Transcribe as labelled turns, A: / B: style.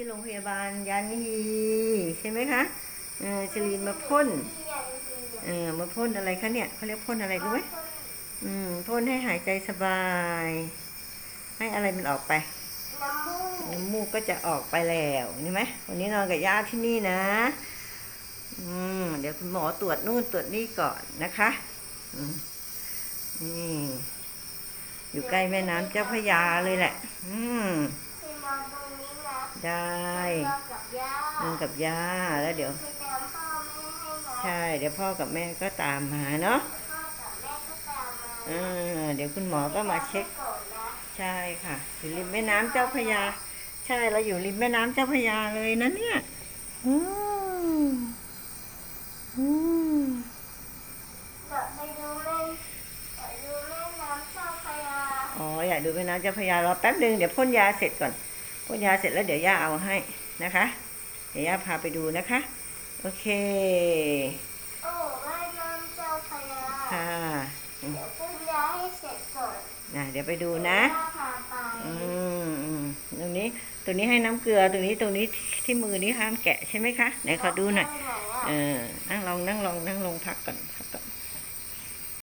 A: ที่โรงพยาบาลยันฮีใช่ไหมคะเออชลีนมาพ่นเออมาพ่นอะไรคะเนี่ยเขาเรียกพ่นอะไรรู้ไหมอืมพ่นให้หายใจสบาย ให้อะไรมันออกไป
B: น้ำมูก
A: ก็จะออกไปแล้วนี่ไหมวันนี้นอนกับย่าที่นี่นะ อืมเดี๋ยวคุณหมอตรวจนู่นตรวจนี่ก่อนนะคะอืมนี่อยู่ใกล้แม่น้ำเจ้าพระยาเลยแหละ อืม
B: นะ
A: ได้
B: นอนกับย่าน
A: อนกับย่าแล้วเดี๋ยว
B: ไปตามพ่อแม่ให้นะ
A: ใช่ เดี๋ยวพ่อกับแม่ก็ตามมาเนาะ
B: พ่อกับแม่ก็ตามมา
A: เออเดี๋ยวคุณหมอก็มาเช็ค
B: ก่อนนะ
A: ใช่ค่ะอยู่ริมแม่น้ำเจ้าพระยา ใช่เราอยู่ริมแม่น้ำเจ้าพระยาเลยนะเนี่ยอืมอืม
B: เดี๋ยวไปดูแม่เดี๋ยวดูแม่น้ำเจ้าพระยา
A: อ๋ออยากดูแม่น้ำเจ้าพระยารอแป๊บหนึ่งเดี๋ยวพ่นยาเสร็จก่อน พ่นยาเสร็จแล้วเดี๋ยวย่าเอาให้นะคะ เดี๋ยวย่าพาไปดูนะคะ โอเค
B: โอ้แม่น้ำเจ้าพระยา
A: ค่ะอืม
B: เดี๋ยวพ่นยาให้เสร็จก่อน
A: นะเดี๋ยวไปดูนะ
B: พ่อพาไป
A: อืมอืมตรงนี้ตรงนี้ให้น้ำเกลือตรงนี้ตรงนี้ที่มือนี้ห้ามแกะใช่ไหมคะไหนขอดูหน่อย
B: ไปไหนอะ
A: เออนั่งลองนั่งลองนั่งลงพักก่อนพักก่อน